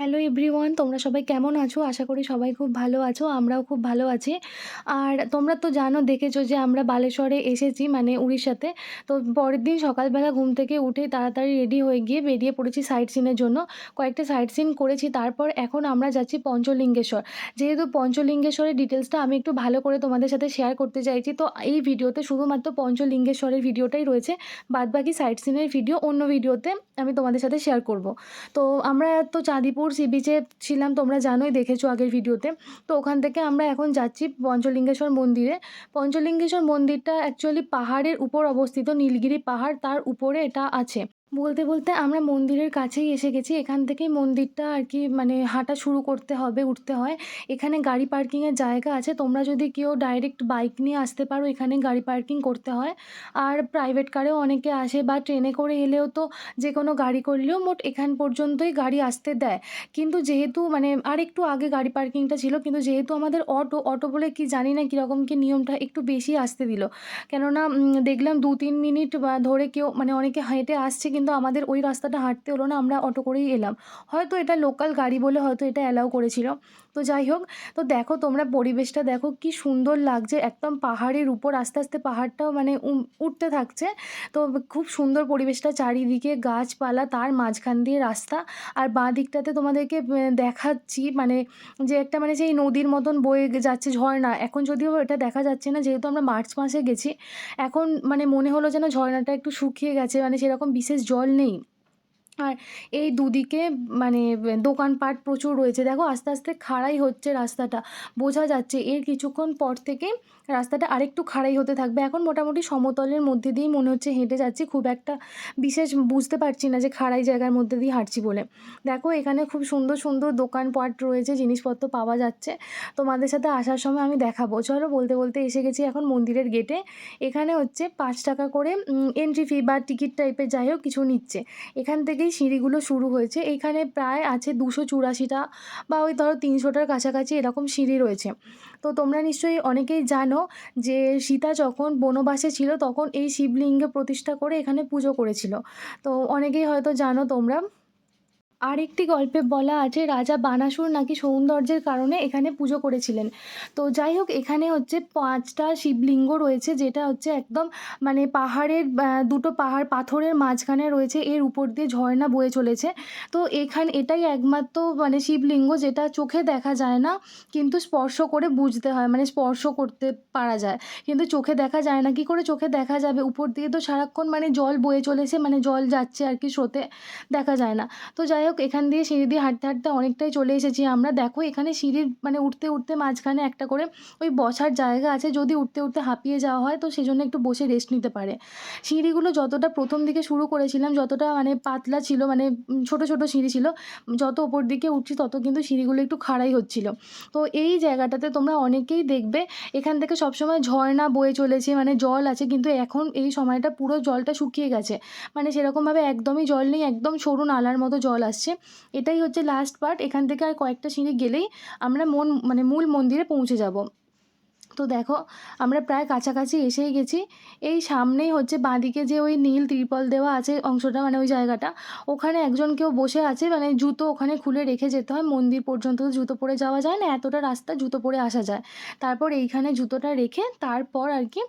Hello everyone তোমরা সবাই কেমন আছো? আশা করি সবাই খুব ভালো আছো, আমরাও খুব ভালো আছি। আর তোমরা তো জানো, দেখেছ যে আমরা বালেশ্বরে এসেছি মানে উড়িষ্যাতে। তো পরের দিন সকালবেলা ঘুম থেকে উঠে তাড়াতাড়ি রেডি হয়ে গিয়ে বেরিয়ে পড়েছি সাইট সিনের জন্য। কয়েকটা সাইট সিন করেছি, তারপর এখন আমরা যাচ্ছি পঞ্চলিঙ্গেশ্বর। যেহেতু পঞ্চলিঙ্গেশ্বরের ডিটেলসটা আমি একটু ভালো করে তোমাদের সাথে শেয়ার করতে চাইছি, তো এই ভিডিওতে শুধুমাত্র পঞ্চলিঙ্গেশ্বরের ভিডিওটাই রয়েছে। বাদবাকি সাইট সিনের ভিডিও অন্য ভিডিওতে আমি তোমাদের সাথে শেয়ার করব। তো আমরা তো চাঁদিপুর সি বিচে ছিলাম, তোমরা জানোই, দেখেছ আগের ভিডিওতে। তো ওখান থেকে আমরা এখন যাচ্ছি পঞ্চলিঙ্গেশ্বর মন্দিরে। পঞ্চলিঙ্গেশ্বর মন্দিরটা অ্যাকচুয়ালি পাহাড়ের উপর অবস্থিত, নীলগিরি পাহাড়, তার উপরে এটা আছে। বলতে বলতে আমরা মন্দিরের কাছেই এসে গেছি। এখান থেকেই মন্দিরটা আর কি মানে হাঁটা শুরু করতে হবে, উঠতে হয়। এখানে গাড়ি পার্কিংয়ের জায়গা আছে। তোমরা যদি কেউ ডাইরেক্ট বাইক নিয়ে আসতে পারো, এখানে গাড়ি পার্কিং করতে হয়। আর প্রাইভেট কারেও অনেকে আসে বা ট্রেনে করে এলেও তো যে কোনো গাড়ি করলেও মোট এখান পর্যন্তই গাড়ি আসতে দেয়। কিন্তু যেহেতু মানে আর একটু আগে গাড়ি পার্কিংটা ছিল, কিন্তু যেহেতু আমাদের অটো অটো বলে কি জানি না কীরকম কি নিয়মটা একটু বেশি আসতে দিল। কেননা দেখলাম দু, তিন মিনিট বা ধরে কেউ মানে অনেকে হেঁটে আসছে কিন্তু আমাদের ওই রাস্তাটা হাঁটতে হলো না, আমরা অটো করেই এলাম। হয়তো এটা লোকাল গাড়ি বলে হয়তো এটা অ্যালাউ করেছিল। তো যাই হোক, তো দেখো তোমরা পরিবেশটা দেখো কি সুন্দর লাগছে। একদম পাহাড়ের উপর আস্তে আস্তে পাহাড়টাও মানে উঠতে থাকছে। তো খুব সুন্দর পরিবেশটা, চারিদিকে গাছপালা, তার মাঝখান দিয়ে রাস্তা। আর বাঁ দিকটাতে তোমাদেরকে দেখাচ্ছি মানে যে একটা মানে সেই নদীর মতন বয়ে যাচ্ছে ঝর্ণা। এখন যদিও এটা দেখা যাচ্ছে না, যেহেতু আমরা মার্চ মাসে গেছি। এখন মানে মনে হলো যেন ঝর্ণাটা একটু শুকিয়ে গেছে মানে সেরকম বিশেষ জল নেই। আর এই দুদিকে মানে দোকানপাট প্রচুর রয়েছে। দেখো, আস্তে আস্তে খাড়াই হচ্ছে রাস্তাটা। বোঝা যাচ্ছে এর কিছুক্ষণ পর থেকে রাস্তাটা আরেকটু খাড়াই হতে থাকবে। এখন মোটামুটি সমতলের মধ্যে দিয়েই মনে হচ্ছে হেঁটে যাচ্ছি। খুব একটা বিশেষ বুঝতে পারছি না যে খাড়াই জায়গার মধ্যে দিয়ে হাঁটছি বলে। দেখো, এখানে খুব সুন্দর সুন্দর দোকানপাট রয়েছে, জিনিসপত্র পাওয়া যাচ্ছে। তোমাদের সাথে আসার সময় আমি দেখাবো। চলো, বলতে বলতে এসে গেছি এখন মন্দিরের গেটে। এখানে হচ্ছে পাঁচ টাকা করে এন্ট্রি ফি বা টিকিট টাইপের যাই হোক কিছু নিচ্ছে। এখান থেকেই সিঁড়িগুলো শুরু হয়েছে। এখানে প্রায় আছে দুশো চুরাশিটা বা ওই ধরো তিনশোটার কাছাকাছি এরকম সিঁড়ি রয়েছে। তো তোমরা নিশ্চয়ই অনেকেই জানো যে সীতা যখন বনবাসে ছিল তখন এই শিবলিঙ্গে প্রতিষ্ঠা করে এখানে পুজো করেছিল। তো অনেকেই হয়তো জানো তোমরা আরেকটি গল্পে বলা আছে, রাজা বানাসুর নাকি সৌন্দর্যের কারণে এখানে পুজো করেছিলেন। তো যাই হোক, এখানে হচ্ছে পাঁচটা শিবলিঙ্গ রয়েছে, যেটা হচ্ছে একদম মানে পাহাড়ের দুটো পাহাড় পাথরের মাঝখানে রয়েছে, এর উপর দিয়ে ঝর্ণা বয়ে চলেছে। তো এখানে, এটাই একমাত্র মানে শিবলিঙ্গ যেটা চোখে দেখা যায় না, কিন্তু স্পর্শ করে বুঝতে হয় মানে স্পর্শ করতে পারা যায়। কিন্তু চোখে দেখা যায় না, কি করে চোখে দেখা যাবে? উপর দিয়ে তো সারাক্ষণ মানে জল বয়ে চলেছে মানে জল যাচ্ছে আর কি স্রোতে দেখা যায় না। তো যাই হোক এখান দিয়ে সিঁড়ি দিয়ে হাঁটতে হাঁটতে অনেকটাই চলে এসেছি আমরা। দেখো, এখানে সিঁড়ির মানে উঠতে উঠতে মাঝখানে একটা করে ওই বসার জায়গা আছে, যদি উঠতে উঠতে হাঁপিয়ে যাওয়া হয়, তো সেজন্য একটু বসে রেস্ট নিতে পারে। সিঁড়িগুলো যতটা প্রথম দিকে শুরু করেছিলাম, যতটা মানে পাতলা ছিল মানে ছোট ছোট সিঁড়ি ছিল, যত ওপর দিকে উঠছি, তত কিন্তু সিঁড়িগুলো একটু খাড়াই হচ্ছিল। তো এই জায়গাটাতে তোমরা অনেকেই দেখবে, এখান থেকে সবসময় ঝর্ণা বয়ে চলেছে মানে জল আছে, কিন্তু এখন এই সময়টা পুরো জলটা শুকিয়ে গেছে। মানে সেরকমভাবে একদমই জল নেই, একদম সরু নালার মতো জল আসছে। এটাই হচ্ছে লাস্ট পার্ট এখান থেকে আর কয়েকটা সিঁড়ি গেলেই আমরা মন মানে মূল মন্দিরে পৌঁছে যাব। তো দেখো, আমরা প্রায় কাছাকাছি এসেই গেছি। এই সামনেই হচ্ছে বাঁদিকে যে ওই নীল ত্রিপল দেওয়া আছে অংশটা মানে ওই জায়গাটা, ওখানে একজন কেউ বসে আছে মানে জুতো ওখানে খুলে রেখে যেতে হয়। মন্দির পর্যন্ত তো জুতো পরে যাওয়া যায় না, এতটা রাস্তা জুতো পরে আসা যায়। তারপর এইখানে জুতোটা রেখে তারপর আর কি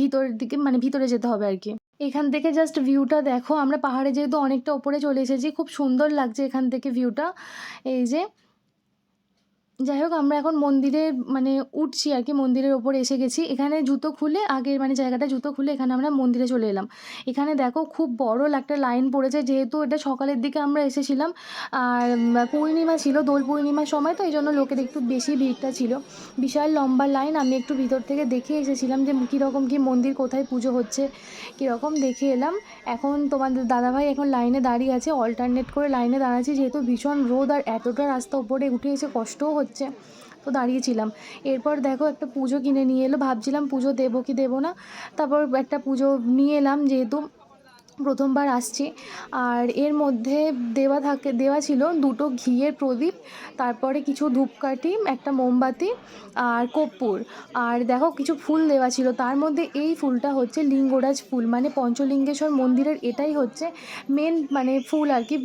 ভিতরের দিকে মানে ভিতরে যেতে হবে আর কি। এখান থেকে জাস্ট ভিউটা দেখো। আমরা পাহাড়ে যেহেতু অনেকটা ওপরে চলে এসেছি, খুব সুন্দর লাগছে এখান থেকে ভিউটা এই যে যাই হোক আমরা এখন মন্দিরে মানে উঠছি আর কি, মন্দিরের ওপরে এসে গেছি। এখানে জুতো খুলে, আগের মানে জায়গাটা জুতো খুলে এখানে আমরা মন্দিরে চলে এলাম। এখানে দেখো, খুব বড় একটা লাইন পড়েছে, যেহেতু এটা সকালের দিকে আমরা এসেছিলাম। আর পূর্ণিমা ছিল, দোল পূর্ণিমার সময়, তো এই জন্য লোকের একটু বেশি ভিড়টা ছিল। বিশাল লম্বা লাইন, আমি একটু ভিতর থেকে দেখে এসেছিলাম যে কীরকম কী মন্দির কোথায় পুজো হচ্ছে, কীরকম দেখে এলাম। এখন তোমাদের দাদাভাই এখন লাইনে দাঁড়িয়ে আছে অল্টারনেট করে লাইনে দাঁড়াচ্ছি, যেহেতু ভীষণ রোদ আর এতটা রাস্তা উপরে উঠে এসে কষ্টও হচ্ছে। তো দাঁড়িয়েছিলাম এরপর দেখো একটা পুজো কিনে নিয়ে এলো। ভাবছিলাম পুজো দেবো কি দেবো না। তারপর একটা পুজো নিয়ে এলাম যেহেতু প্রথমবার আসছি। আর এর মধ্যে দেওয়া থাকে, দেওয়া ছিল দুটো ঘিয়ের প্রদীপ, তারপরে কিছু ধূপকাঠি, একটা মোমবাতি আর কর্পূর। আর দেখো কিছু ফুল দেওয়া ছিল। তার মধ্যে এই ফুলটা হচ্ছে লিঙ্গরাজ ফুল। মানে পঞ্চলিঙ্গেশ্বর মন্দিরের এটাই হচ্ছে মেন মানে ফুল আর কি।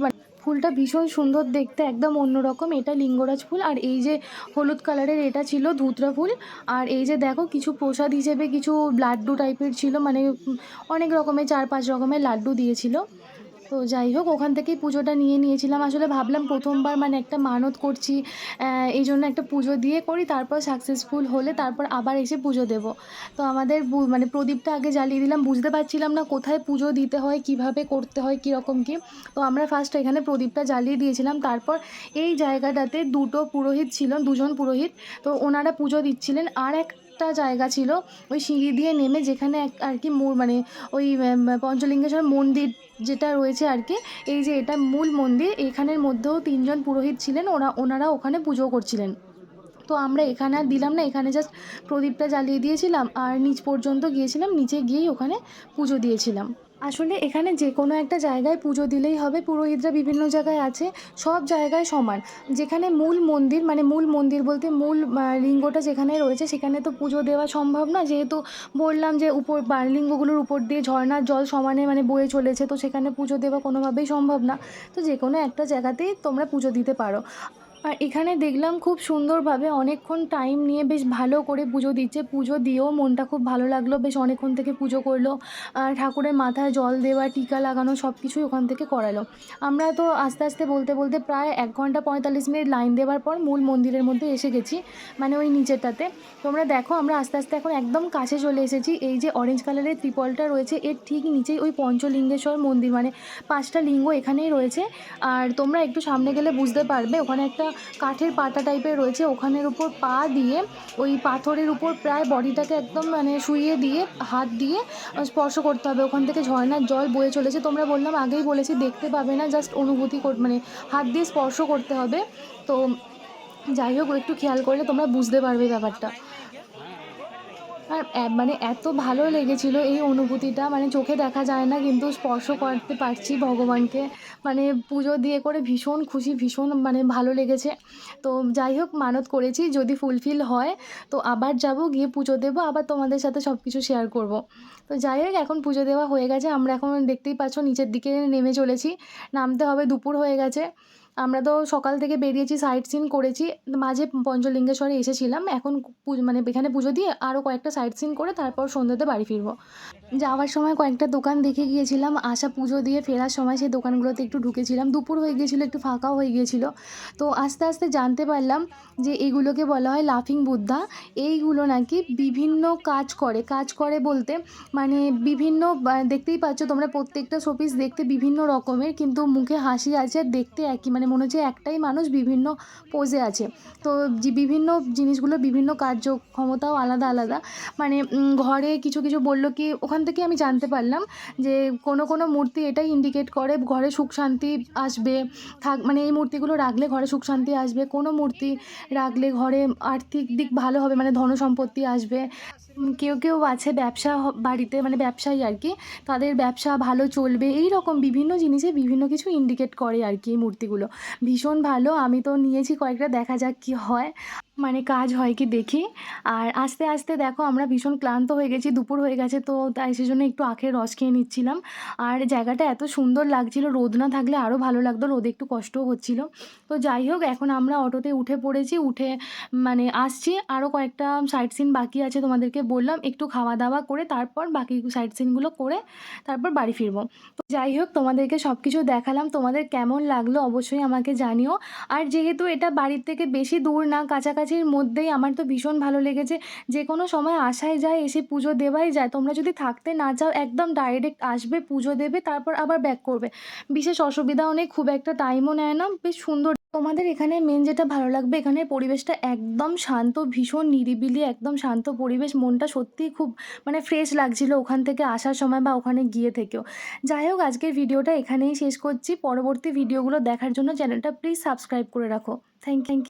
ফুলটা ভীষণ সুন্দর দেখতে, একদম অন্যরকম। এটা লিঙ্গরাজ ফুল, আর এই যে হলুদ কালারের এটা ছিল ধুতরা ফুল। আর এই যে দেখো, কিছু প্রসাদ হিসেবে কিছু লাড্ডু টাইপের ছিল মানে অনেক রকমের, চার পাঁচ রকমের লাড্ডু দিয়েছিল। তো যাই হোক, ওখান থেকেই পুজোটা নিয়ে নিয়েছিলাম। আসলে ভাবলাম প্রথমবার মানে একটা মানত করছি এই জন্য একটা পুজো দিয়ে করি, তারপর সাকসেসফুল হলে তারপর আবার এসে পুজো দেব। তো আমাদের মানে প্রদীপটা আগে জ্বালিয়ে দিলাম, বুঝতে পারছিলাম না কোথায় পুজো দিতে হয়, কীভাবে করতে হয়, কীরকম কী। তো আমরা ফার্স্ট এখানে প্রদীপটা জ্বালিয়ে দিয়েছিলাম, তারপর এই জায়গাটাতে দুটো পুরোহিত ছিল দুজন পুরোহিত। তো ওনারা পুজো দিচ্ছিলেন, আর একটা জায়গা ছিল, ওই সিঁড়ি দিয়ে নেমে যেখানে আর কি মূল মানে ওই পঞ্চলিঙ্গেশ্বর মন্দির যেটা রয়েছে আর কি, এই যে এটা মূল মন্দির, এখানের মধ্যেও তিনজন পুরোহিত ছিলেন, ওরা, ওনারা ওখানে পুজো করছিলেন। তো আমরা এখানে আর দিলাম না, এখানে জাস্ট প্রদীপটা জ্বালিয়ে দিয়েছিলাম, আর নিচ পর্যন্ত গিয়েছিলাম, নিচে গিয়েই ওখানে পুজো দিয়েছিলাম। আসলে এখানে যে কোনো একটা জায়গায় পুজো দিলেই হবে, পুরোহিতরা বিভিন্ন জায়গায় আছে, সব জায়গায় সমান। যেখানে মূল মন্দির মানে মূল মন্দির বলতে মূল লিঙ্গটা যেখানে রয়েছে, সেখানে তো পুজো দেওয়া সম্ভব না। যেহেতু বললাম যে উপর লিঙ্গগুলোর উপর দিয়ে ঝর্ণার জল সমানে মানে বয়ে চলেছে, তো সেখানে পুজো দেওয়া কোনোভাবেই সম্ভব না। তো যে কোনো একটা জায়গাতেই তোমরা পুজো দিতে পারো। আর এখানে দেখলাম খুব সুন্দরভাবে অনেকক্ষণ টাইম নিয়ে বেশ ভালো করে পুজো দিচ্ছে। পুজো দিয়েও মনটা খুব ভালো লাগল, বেশ অনেকক্ষণ থেকে পুজো করল। আর ঠাকুরের মাথায় জল দেওয়া, টিকা লাগানো সব কিছুই ওখান থেকে করালো। আমরা তো আস্তে আস্তে বলতে বলতে প্রায় এক ঘণ্টা পঁয়তাল্লিশ মিনিট লাইন দেওয়ার পর মূল মন্দিরের মধ্যে এসে গেছি মানে ওই নিচেরটাতে। তোমরা দেখো, আমরা আস্তে আস্তে এখন একদম কাছে চলে এসেছি। এই যে অরেঞ্জ কালারের ত্রিপলটা রয়েছে, এর ঠিক নিচেই ওই পঞ্চলিঙ্গেশ্বর মন্দির মানে পাঁচটা লিঙ্গ এখানেই রয়েছে। আর তোমরা একটু সামনে গেলে বুঝতে পারবে, ওখানে একটা কাঠের পাটা টাইপের রয়েছে, ওখানের উপর পা দিয়ে, ওই পাথরের উপর প্রায় বডিটাকে একদম মানে শুইয়ে দিয়ে, হাত দিয়ে স্পর্শ করতে হবে। ওখান থেকে ঝর্নার জল বয়ে চলেছে। তোমরা বললাম, আগেই বলেছি, দেখতে পাবে না জাস্ট অনুভূতি মানে হাত দিয়ে স্পর্শ করতে হবে। তো যাই হোক, একটু খেয়াল করলে তোমরা বুঝতে পারবে ব্যাপারটা। আর মানে এত ভালো লেগেছিল এই অনুভূতিটা। মানে চোখে দেখা যায় না, কিন্তু স্পর্শ করতে পারছি ভগবানকে। মানে পুজো দিয়ে করে ভীষণ খুশি, ভীষণ মানে ভালো লেগেছে। তো যাই হোক, মানত করেছি, যদি ফুলফিল হয়, তো আবার যাব, গিয়ে পুজো দেবো, আবার তোমাদের সাথে সব কিছু শেয়ার করব। তো যাই হোক, এখন পুজো দেওয়া হয়ে গেছে। আমরা এখন দেখতেই পাচ্ছ, নিচের দিকে নেমে চলেছি। নামতে হবে, দুপুর হয়ে গেছে। আমরা তো সকাল থেকে বেরিয়েছি সাইট সিন করেছি। মাঝে পঞ্চলিঙ্গেশ্বরে এসেছিলাম। এখন মানে এখানে পুজো দিয়ে আরও কয়েকটা সাইট সিন করে তারপর সন্ধ্যাতে বাড়ি ফিরবো। যাওয়ার সময় কয়েকটা দোকান দেখে গিয়েছিলাম। আসা পুজো দিয়ে ফেরার সময় সেই দোকানগুলোতে একটু ঢুকেছিলাম। দুপুর হয়ে গিয়েছিল, একটু ফাঁকাও হয়ে গিয়েছিল। তো আস্তে আস্তে জানতে পারলাম যে এগুলোকে বলা হয় লাফিং বুদ্ধা এইগুলো নাকি বিভিন্ন কাজ করে। কাজ করে বলতে মানে বিভিন্ন দেখতেই পাচ্ছ তোমরা প্রত্যেকটা শোপিস দেখতে বিভিন্ন রকমের, কিন্তু মুখে হাসি আছে, দেখতে একই। মানে মনে হচ্ছে একটাই মানুষ বিভিন্ন পোজে আছে। তো বিভিন্ন জিনিসগুলো, বিভিন্ন কার্যক্ষমতাও আলাদা আলাদা। মানে ঘরে কিছু কিছু বলল কি, ওখান থেকে আমি জানতে পারলাম যে কোনো কোনো মূর্তি এটাই ইন্ডিকেট করে ঘরে সুখ শান্তি আসবে, থাক মানে এই মূর্তিগুলো রাখলে ঘরে সুখ শান্তি আসবে, কোনো মূর্তি রাখলে ঘরে আর্থিক দিক ভালো হবে মানে ধন সম্পত্তি আসবে। কেউ কেউ আছে ব্যবসা বাড়িতে মানে ব্যবসায়ী আর কি, তাদের ব্যবসা ভালো চলবে এই রকম বিভিন্ন জিনিসে বিভিন্ন কিছু ইন্ডিকেট করে আর কি এই মূর্তিগুলো। ভীষণ ভালো। আমি তো নিয়েছি কয়েকটা, দেখা যাক কি হয়। মানে কাজ হয় কি দেখি। আর আস্তে আস্তে দেখো, আমরা ভীষণ ক্লান্ত হয়ে গেছি, দুপুর হয়ে গেছে, তো তাই সেজন্য একটু আখের রস খেয়ে নিচ্ছিলাম। আর জায়গাটা এত সুন্দর লাগছিল, রোদ না থাকলে আরও ভালো লাগতো, রোদে একটু কষ্টও হচ্ছিল। তো যাই হোক, এখন আমরা অটোতে উঠে পড়েছি, উঠে মানে আসছি। আরও কয়েকটা সাইট সিন বাকি আছে তোমাদেরকে বললাম, একটু খাওয়া দাওয়া করে তারপর বাকি সাইট সিনগুলো করে তারপর বাড়ি ফিরবো। তো যাই হোক, তোমাদেরকে সব কিছু দেখালাম, তোমাদের কেমন লাগল অবশ্যই আমাকে জানিও। আর যেহেতু এটা বাড়ির থেকে বেশি দূর না, কাছাকাছির মধ্যেই আমার তো ভীষণ ভালো লেগেছে। যে কোনো সময় আসাই যায়, এসে পুজো দেওয়াই যায়। তোমরা যদি থাকতে না চাও, একদম ডাইরেক্ট আসবে, পুজো দেবে, তারপর আবার ব্যাক করবে। বিশেষ অসুবিধাও নেই, খুব একটা টাইমও নেয় না, বেশ সুন্দর তোমাদের এখানে মেন যেটা ভালো লাগবে, এখানে পরিবেশটা একদম শান্ত, ভীষণ নিরিবিলি, একদম শান্ত পরিবেশ। মনটা সত্যিই খুব মানে ফ্রেশ লাগছিল ওখান থেকে আসার সময় বা ওখানে গিয়ে থেকেও। যাই হোক, আজকের ভিডিওটা এখানেই শেষ করছি। পরবর্তী ভিডিওগুলো দেখার জন্য চ্যানেলটা প্লিজ সাবস্ক্রাইব করে রাখো। Thank thank